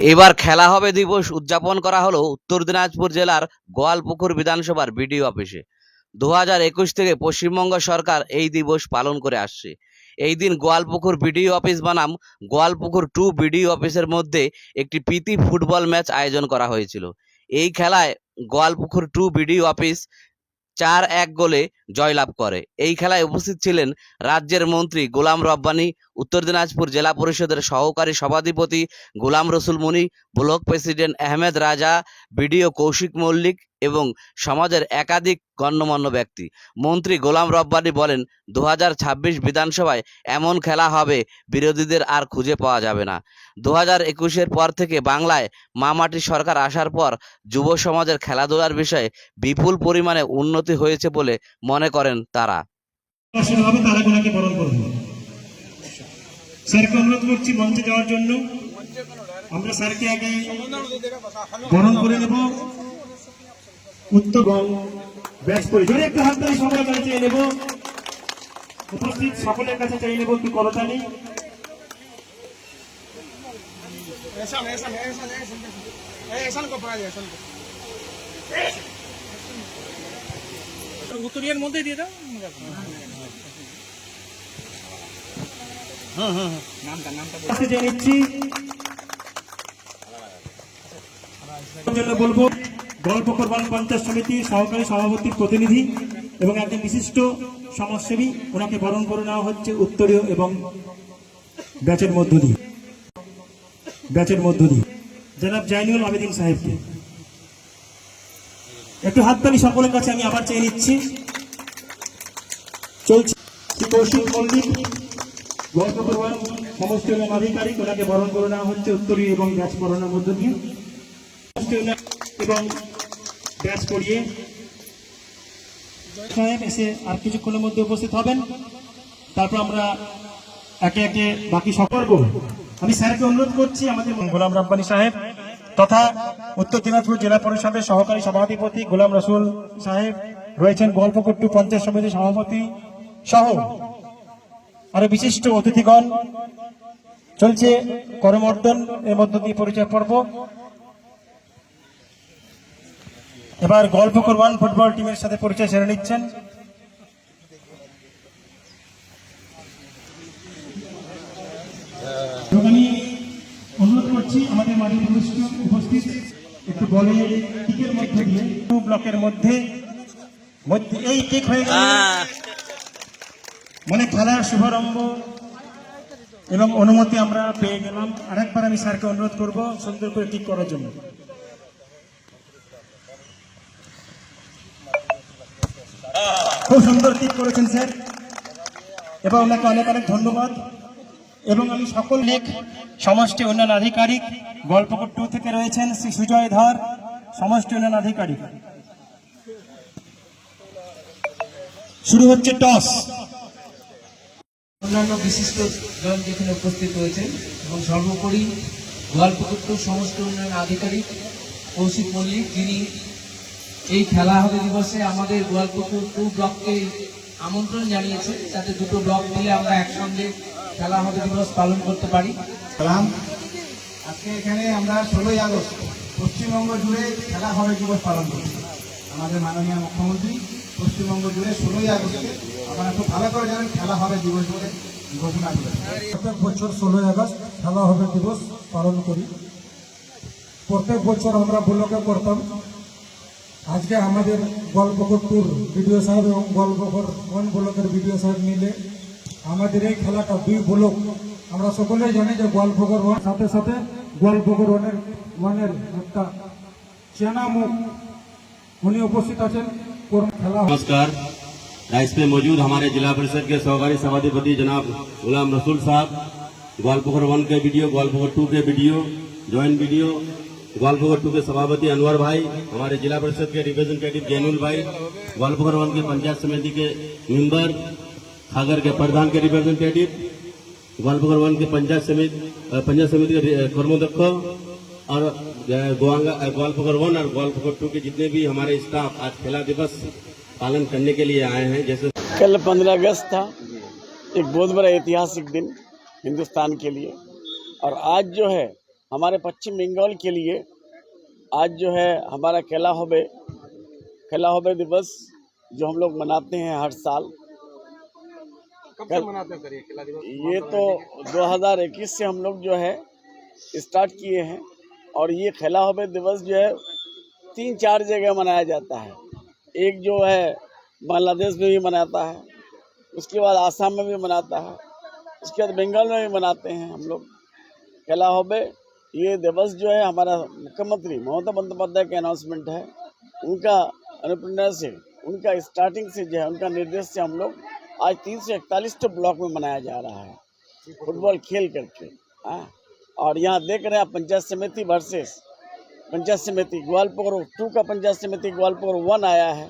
এবার খেলা হবে দিবস উদযাপন করা হলো উত্তর দিনাজপুর জেলার গোয়ালপুকুর বিধানসভার বিডিও অফিসে। দু একুশ থেকে পশ্চিমবঙ্গ সরকার এই দিবস পালন করে আসছে। এই দিন গোয়ালপুকুর বিডিও অফিস বনাম গোয়ালপুকুর টু বিডিও অফিসের মধ্যে একটি প্রীতি ফুটবল ম্যাচ আয়োজন করা হয়েছিল। এই খেলায় গোয়ালপুকুর টু বিডিও অফিস চার এক গোলে জয়লাভ করে। এই খেলায় উপস্থিত ছিলেন রাজ্যের মন্ত্রী গোলাম রব্বানি, উত্তর দিনাজপুর জেলা পরিষদের সহকারী সভাধিপতি গোলাম রসুল মুনি, ব্লক প্রেসিডেন্ট আহমেদ রাজা, বিডিও কৌশিক মল্লিক এবং সমাজের একাধিক গণ্যমান্য ব্যক্তি। মন্ত্রী গোলাম রব্বানী বলেন দু হাজার ছাব্বিশ বিধানসভায় এমন খেলা হবে, বিরোধীদের আর খুঁজে পাওয়া যাবে না। দু হাজার একুশের পর থেকে বাংলায় মামাটি সরকার আসার পর যুব সমাজের খেলাধুলার বিষয়ে বিপুল পরিমাণে উন্নতি হয়েছে বলে মনে করেন তারা। আমরা স্যারকে আগে করে উত্তরবঙ্গ ব্যস্ত জোরে একটু হাত ধরে সবার কাছে চাই নেব উপস্থিত সকলের কাছে চাই নেব একটু করতালি উত্তরিয়ার মধ্যে দিয়ে দাও হ্যাঁ হ্যাঁ নিচ্ছি বলব গল্প করবান পঞ্চায়েত সমিতি সহকারী সভাপতির প্রতিনিধি এবং একজন বিশিষ্ট সমাজসেবী, ওনাকে বরণ করে নেওয়া হচ্ছে উত্তরীয় এবং ব্যাচের মধ্য দিয়ে। ব্যাচের মধ্য দিয়ে। জনাব জাইনুল আবেদিন সাহেবকে। একটু হাততালি সকলের কাছে আমি আবার চেয়ে নিচ্ছি। চলছে। কৌশিক মল্লিক সমস্ত আধিকারিক ওনাকে বরণ করে নেওয়া হচ্ছে উত্তরীয় এবং ব্যাচ পড়ানোর মধ্য দিয়ে। এবং ব্যাচ পড়িয়ে সাহেব এসে আর কিছুক্ষণের মধ্যে উপস্থিত হবেন। তারপর আমরা একে একে বাকি সকর্গ আমি স্যারকে অনুরোধ করছি, আমাদের গোলাম রাব্বানি সাহেব তথা উত্তর দিনাজপুর জেলা পরিষদের সহকারী সভাধিপতি গোলাম রসুল সাহেব, রয়েছেন গল্পকুট্টু পঞ্চায়েত সমিতির সভাপতি সহ আরও বিশিষ্ট অতিথিগণ। চলছে করমর্দন, এর মধ্য দিয়ে পরিচয় পর্ব। এবার গল্প করবান ফুটবল টিমের সাথে পরিচয় সেরে নিচ্ছেন। আমি অনুরোধ করছি আমাদের মাঝে উপস্থিত উপস্থিত একটু বলে টিকের মধ্যে দিয়ে। টু ব্লকের মধ্যে মধ্যে এই হয়ে গেল। মানে খেলার শুভারম্ভ এবং অনুমতি আমরা পেয়ে গেলাম। আরেকবার আমি স্যারকে অনুরোধ করব সুন্দর করে ঠিক করার জন্য। খুব সুন্দর ঠিক করেছেন স্যার। এবং ওনাকে অনেক অনেক ধন্যবাদ। এবং আমি সকল লেখ সমষ্টি উন্নয়ন আধিকারিক গল্পকর টু থেকে রয়েছেন শ্রী সুজয় ধর, সমষ্টি উন্নয়ন আধিকারিক। শুরু হচ্ছে টস। অন্যান্য বিশিষ্ট জন যেখানে উপস্থিত হয়েছেন এবং সর্বোপরি গোয়ালপুকুর সমস্ত উন্নয়ন আধিকারিক কৌশিক মল্লিক, যিনি এই খেলা হবে দিবসে আমাদের গোয়ালপুকুর টু ব্লককে আমন্ত্রণ জানিয়েছে, যাতে দুটো ব্লক মিলে আমরা একসঙ্গে খেলা হবে দিবস পালন করতে পারি। আজকে এখানে আমরা ষোলোই আগস্ট, পশ্চিমবঙ্গ জুড়ে খেলা হবে দিবস পালন করছি আমাদের মাননীয় মুখ্যমন্ত্রী পশ্চিমবঙ্গ জুড়ে ষোলোই আগস্টে আপনারা খুব ভালো করে জানেন, খেলা হবে দিবস বলে ঘোষণা প্রত্যেক বছর ষোলোই আগস্ট খেলা হবে দিবস পালন করি। প্রত্যেক বছর আমরা ব্লকে করতাম। আজকে আমাদের গল্পকরপুর বিডিও সাহেব এবং গল্পকর ওয়ান ব্লকের বিডিও সাহেব মিলে আমাদের এই খেলাটা দুই ব্লক আমরা সকলেই জানি যে গোয়ালপুকুর ওয়ান সাথে সাথে গোয়ালপুকুর ওয়ানের ওয়ানের একটা চেনা মুখ উনি উপস্থিত আছেন কোন খেলা नमस्कार राइस में मौजूद हमारे जिला परिषद के सहकारी सभाधिपति जनाब गुलाम रसूल साहब ग्वालपोखर वन के वीडियो ग्वालपोखर टू के video joint video Goalpokhar two के सभापति अनवर भाई हमारे जिला परिषद के रिप्रेजेंटेटिव जैनुल भाई ग्वालपोखर वन के पंचायत समिति के मेंबर खागर के प्रधान के रिप्रेजेंटेटिव ग्वालपोखर वन के पंचायत समिति पंचायत समिति के कर्मोदक्ष और अ, वन और ग्वालपोखर टू के जितने भी हमारे स्टाफ आज खेला दिवस पालन करने के लिए आए हैं जैसे कल पंद्रह अगस्त था एक बहुत बड़ा ऐतिहासिक दिन हिंदुस्तान के लिए। और आज जो है हमारे पश्चिम बंगाल के लिए आज जो है हमारा खेला होबे खेला होबे दिवस जो हम लोग मनाते हैं हर साल। कब से मनाते हैं ये ये तो 2021 से हम लोग जो है स्टार्ट किए हैं और ये खेला होबे दिवस जो है तीन चार जगह मनाया जाता है। एक जो है बांग्लादेश में भी मनाता है उसके बाद आसाम में भी मनाता है उसके बाद बंगाल में भी मनाते हैं हम लोग। खेला होबे ये दिवस जो है हमारा मुख्यमंत्री ममता बंदोपाध्याय का अनाउंसमेंट है। उनका अनुप्रेरणा से उनका स्टार्टिंग से जो है, उनका निर्देश से हम लोग आज तीन सौ इकतालीस ब्लॉक में मनाया जा रहा है। फुटबॉल खेल करके हाँ। और यहाँ देख रहे हैं पंचायत समिति वर्सेस पंचायत समिति, ग्वालपुर टू का पंचायत समिति, ग्वालपुर वन आया है।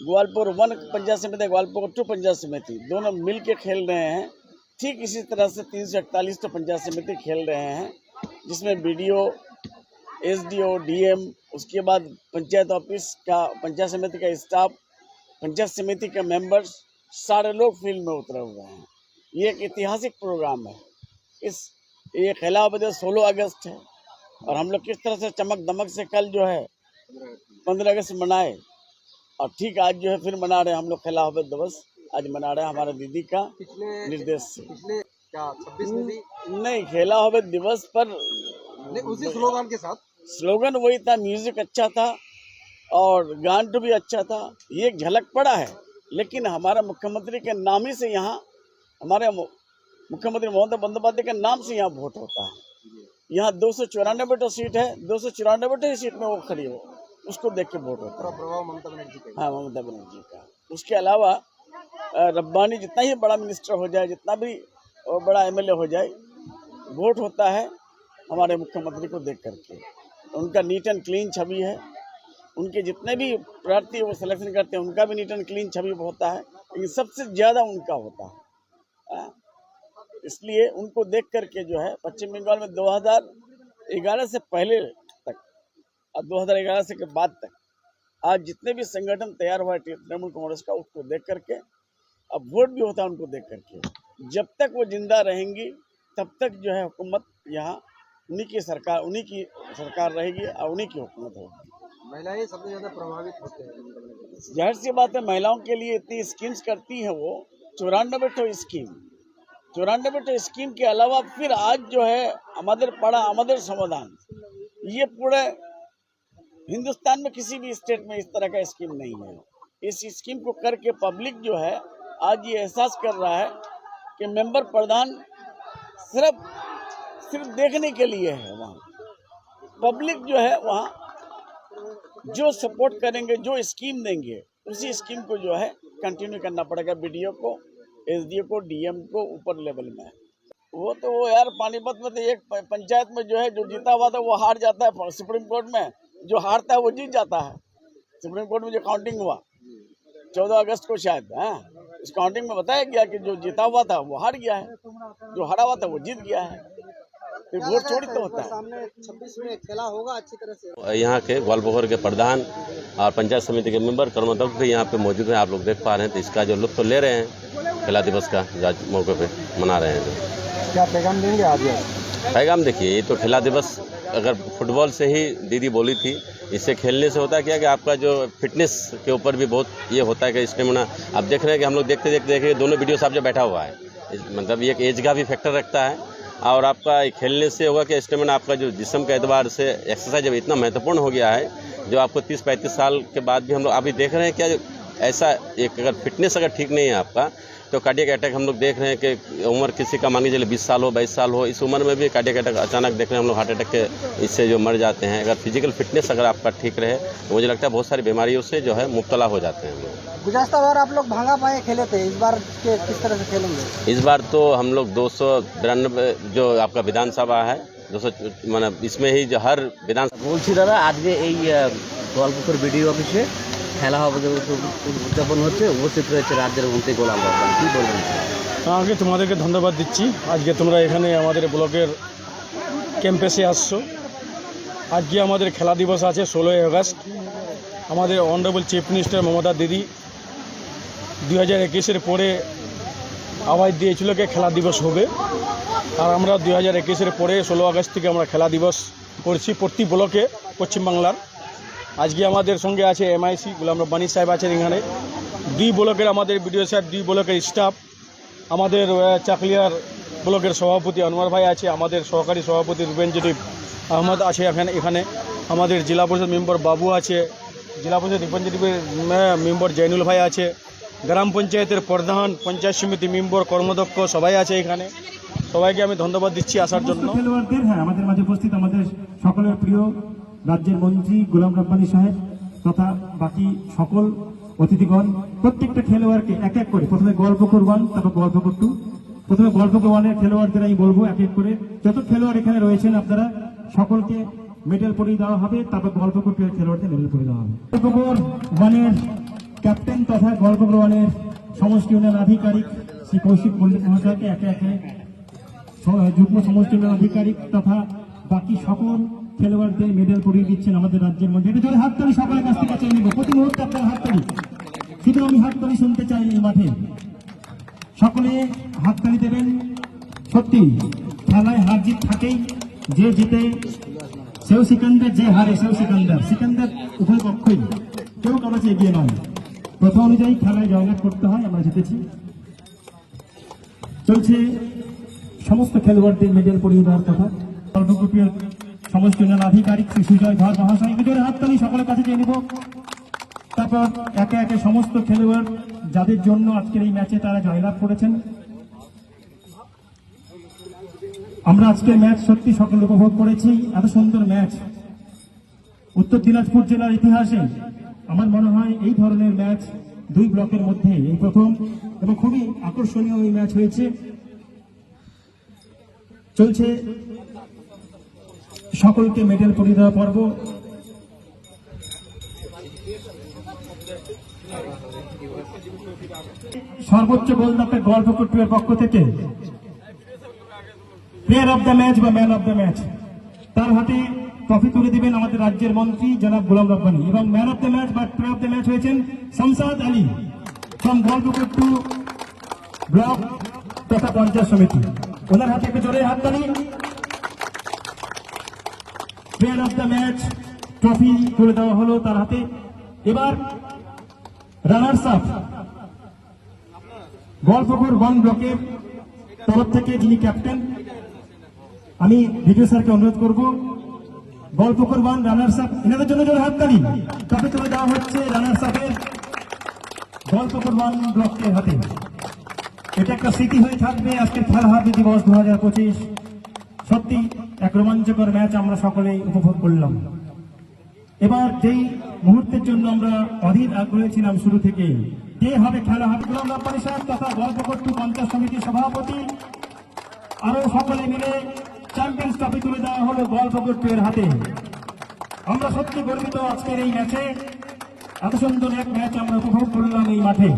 ग्वालपुर वन पंचायत समिति, ग्वालपुर टू पंचायत समिति, दोनों मिल के खेल रहे हैं। ठीक इसी तरह से तीन सौ इकतालीस तो पंचायत समिति खेल रहे हैं। जिसमें B D O S D O D M उसके बाद पंचायत ऑफ़िस का पंचायत समिति का स्टाफ पंचायत समिति के मेंबर्स सारे लोग फ़ील्ड में उतरे हुए हैं। ये एक ऐतिहासिक प्रोग्राम है। इस ये खेला बजे सोलह अगस्त है। और हम लोग किस तरह से चमक दमक से कल जो है पंद्रह अगस्त मनाए और ठीक आज जो है फिर मना रहे हैं हम लोग खेला दिवस आज मना रहे हैं हमारे दीदी का निर्देश से। पिछले क्या छब्बीस में भी नहीं खेला हो दिवस पर नहीं, उसी स्लोगन के साथ। स्लोगन वही था म्यूज़िक अच्छा था और गान भी अच्छा था। ये झलक पड़ा है लेकिन हमारा मुख्यमंत्री के नाम ही से यहाँ हमारे मुख्यमंत्री ममता बंदोपाध्याय के नाम से यहाँ वोट होता है। यहाँ दो सौ चौरानबे तो सीट है दो सौ चौरानबे सीट में वो खड़ी हो उसको देख के वोट होता है। प्रभाव ममता बनर्जी का हाँ ममता बनर्जी का। उसके अलावा रब्बानी जितना ही बड़ा मिनिस्टर हो जाए जितना भी अ, बड़ा एमएलए हो जाए वोट होता है हमारे मुख्यमंत्री को देख करके। उनका नीट एंड क्लीन छवि है। उनके जितने भी प्रार्थी वो सिलेक्शन करते हैं उनका भी नीट एंड क्लीन छवि होता है। लेकिन सबसे ज़्यादा उनका होता है। हाँ। इसलिए उनको देख करके जो है पश्चिम बंगाल में 2011 से पहले तक और 2011 से के बाद तक आज जितने भी संगठन तैयार हुआ है तृणमूल कांग्रेस का उसको देख करके अब वोट भी होता है उनको देख करके। जब तक वो ज़िंदा रहेंगी तब तक जो है हुकूमत यहाँ उन्हीं की सरकार उन्हीं की सरकार रहेगी और उन्हीं की हुकूमत होगी। महिलाएँ सबसे ज़्यादा प्रभावित होते हैं। ज़ाहिर सी बात है महिलाओं के लिए इतनी स्कीम्स करती है वो चौरानबे ठो स्कीम। चौरानबे ठो स्कीम के अलावा फिर आज जो है हमारे पड़ा हमारे समाधान। ये पूरे हिंदुस्तान में किसी भी स्टेट में इस तरह का स्कीम नहीं है। इस स्कीम को करके पब्लिक जो है आज ये एहसास कर रहा है कि मेंबर प्रधान सिर्फ़ सिर्फ़ देखने के लिए है वहाँ। पब्लिक जो है वहाँ, जो सपोर्ट करेंगे, जो स्कीम देंगे, उसी स्कीम को जो है कंटिन्यू करना पड़ेगा बीडीओ को एसडीओ को डीएम को ऊपर लेवल में। वो तो वो यार पानीपत में तो एक पंचायत में जो है, जो जीता हुआ था, वो हार जाता है सुप्रीम कोर्ट में। जो हारता है, वो जीत जाता है। सुप्रीम कोर्ट में जो काउंटिंग हुआ, चौदह अगस्त को शायद हाँ। उस काउंटिंग में बताया गया कि जो जीता हुआ था वो हार गया है। जो हारा हुआ था वो जीत गया है। वोट चोरी तो होता है। सामने छब्बीस में खेला होगा अच्छी तरह से। यहाँ के ग्वालपोखर के प्रधान और पंचायत समिति के मेंबर कर्मदक्ष भी यहाँ पे मौजूद हैं आप लोग देख पा रहे हैं। तो इसका जो लुत्फ तो ले रहे हैं खेला दिवस का जो मौके पे मना रहे हैं। क्या पैगाम देंगे आज? पैगाम देखिए ये तो खेला दिवस अगर फुटबॉल से ही दीदी बोली थी इससे खेलने से होता क्या कि आपका जो फिटनेस के ऊपर भी बहुत ये होता है कि स्टेमिना आप देख रहे हैं कि हम लोग देखते देखते देख दोनों वीडियो साहब जो बैठा हुआ है। मतलब ये एक एज का भी फैक्टर रखता है। और आपका खेलने से होगा कि स्टेमिना आपका जो जिसम के एतबार से एक्सरसाइज अब इतना महत्वपूर्ण हो गया है, जो आपको तीस पैंतीस साल के बाद भी हम लोग अभी देख रहे हैं क्या ऐसा एक अगर फिटनेस अगर ठीक नहीं है आपका तो कार्डियक अटैक हम लोग देख रहे हैं कि उम्र किसी का मान के चलिए बीस साल हो बाईस साल हो इस उम्र में भी कार्डियक अटैक अचानक देख रहे हैं हम लोग हार्ट अटैक के इससे जो मर जाते हैं अगर फिजिकल फिटनेस अगर आपका ठीक रहे तो मुझे लगता है बहुत सारी बीमारियों से जो है मुब्तला हो जाते हैं हम लोग गुजश्ता बार आप लोग भांगा पाए खेले थे इस बार के किस तरह से खेलेंगे इस बार तो हम लोग दो सौ बिरानबे जो आपका विधानसभा है दो सौ मतलब इसमें ही जो हर विधान বলছি দাদা আজকে এই গল্পপুর বিডিও অফিসে খেলা হবে উদযাপন হচ্ছে, উপস্থিত রয়েছে রাজ্যের মন্ত্রী গোলাম রব্বান কি বলবেন? আগে তোমাদেরকে ধন্যবাদ দিচ্ছি। আজকে তোমরা এখানে আমাদের ব্লকের ক্যাম্পাসে আসছো। আজকে আমাদের খেলা দিবস আছে ষোলোই আগস্ট। আমাদের অনারেবল চিফ মিনিস্টার মমতা দিদি দুই হাজার একুশের পরে আওয়াজ দিয়েছিল যে খেলা দিবস হবে। আর আমরা দুই হাজার একুশের পরে ষোলো আগস্ট থেকে আমরা খেলা দিবস করছি প্রতি ব্লকে পশ্চিমবাংলার। আজকে আমাদের সঙ্গে আছে এমআইসি গোলাম রব্বানি সাহেব আছেন এখানে। দুই ব্লকের আমাদের বিডিও স্যার, দুই ব্লকের স্টাফ। আমাদের চাকলিয়ার ব্লকের সভাপতি আনোয়ার ভাই আছে, আমাদের সহকারী সভাপতি রিপ্রেজেন্টেটিভ আহমদ আছে এখানে এখানে। আমাদের জেলা পরিষদ মেম্বার বাবু আছে, জেলা পরিষদ রিপ্রেজেন্টেটিভের মেম্বার জৈনুল ভাই আছে। গ্রাম পঞ্চায়েতের প্রধান পঞ্চায়েত সমিতি মেম্বার কর্মদক্ষ সবাই আছে এখানে। সবাইকে আমি ধন্যবাদ দিচ্ছি আসার জন্য। হ্যাঁ আমাদের মাঝে উপস্থিত আমাদের সকলের প্রিয় রাজ্যের মন্ত্রী গোলাম রব্বানি সাহেব তথা বাকি সকল অতিথিগণ, প্রত্যেকটা খেলোয়াড়কে এক এক করে, প্রথমে গল্পকর ওয়ান তারপর গল্পকর টু প্রথমে গল্পকর ওয়ানের খেলোয়াড়দের আমি বলব এক এক করে। যত খেলোয়াড় এখানে রয়েছেন আপনারা, সকলকে মেডেল পরিয়ে দেওয়া হবে, তারপর গল্পকর টু এর খেলোয়াড়দের মেডেল পরিয়ে দেওয়া হবে। গল্পকর ওয়ানের ক্যাপ্টেন তথা গল্পকর ওয়ানের সমষ্টি উন্নয়ন আধিকারিক, শ্রী কৌশিক মল্লিক মহাশয়কে একে একে যুগ্ম সমষ্টি উন্নয়ন আধিকারিক তথা বাকি সকল খেলোয়াড়দের মেডেল পরিয়ে দিচ্ছেন আমাদের রাজ্যের মধ্যে। এটা জোরে হাততালি সকলের কাছ থেকে চেয়ে নিব। প্রতি মুহূর্তে আপনার হাততালি শুধু আমি হাততালি শুনতে চাই এই মাঠে। সকলে হাততালি দেবেন। সত্যি, খেলায় হার জিত থাকেই। যে জিতে, সেও সিকান্দার, যে হারে সেও সিকান্দার। সিকান্দার উভয় পক্ষই। কেউ কারও এগিয়ে নয়। প্রথম অনুযায়ী খেলায় জয়লাভ করতে হয়, আমরা জিতেছি। চলছে সমস্ত খেলোয়াড়দের মেডেল পরিয়ে দেওয়ার কথা। সর্বগ্রুপীয় সমস্ত উন্নয়ন আধিকারিক শ্রী সুজয় ধর মহাশয়, নিজের হাততালি সকলের কাছে চেয়ে নিব। তারপর একে একে সমস্ত খেলোয়াড় যাদের জন্য আজকের এই ম্যাচে তারা জয়লাভ করেছেন। আমরা আজকের ম্যাচ সত্যি সকলে উপভোগ করেছি। এত সুন্দর ম্যাচ। উত্তর দিনাজপুর জেলার ইতিহাসে আমার মনে হয় এই ধরনের ম্যাচ দুই ব্লকের মধ্যে এই প্রথম এবং খুবই আকর্ষণীয় এই ম্যাচ হয়েছে। চলছে সকলকে মেডেল পরিয়ে দেওয়া পর্ব। সর্বোচ্চ গোলদাতা গল্প কুটুয়ের পক্ষ থেকে। প্লেয়ার অফ দ্য ম্যাচ বা ম্যান অফ দ্য ম্যাচ তার হাতে ট্রফি তুলে দিবেন আমাদের রাজ্যের মন্ত্রী জনাব গোলাম রব্বানি। এবং ম্যান অফ দ্য ম্যাচ বা প্লেয়ার অফ দ্য ম্যাচ হয়েছেন Shamsad Ali from Golpopur two block তথা পঞ্চায়েত সমিতি। ওনার হাতে একটু জোরে হাততালি player of the match trophy তুলে দেওয়া হলো তার হাতে। এবার রানার্স আপ গল্পপুর ওয়ান ব্লকের তরফ থেকে যিনি ক্যাপ্টেন আমি ভিডিও স্যারকে অনুরোধ করব, গল্পকর ওয়ান রানার্স আপ এনাদের জন্য জোরে হাততালি ট্রফি তুলে দেওয়া হচ্ছে রানার্স আপের গল্পকর ওয়ান ব্লকের হাতে। এটা একটা স্মৃতি হয়ে থাকবে আজকের খেলা হাতে দিবস দু হাজার পঁচিশ। সত্যি এক রোমাঞ্চকর ম্যাচ আমরা সকলেই উপভোগ করলাম। এবার যেই মুহূর্তের জন্য আমরা অধীর আগ্রহী ছিলাম শুরু থেকে কে হবে খেলা হবে? গোলাম রব্বানি সাহেব তথা গল্পকর্তু পঞ্চায়েত সমিতির সভাপতি। আরও সকলে মিলে চ্যাম্পিয়ন্স ট্রফি তুলে দেওয়া হলো গল্পকর্তু এর হাতে। আমরা সত্যি গর্বিত আজকের এই ম্যাচে। এত সুন্দর এক ম্যাচ আমরা উপভোগ করলাম এই মাঠে।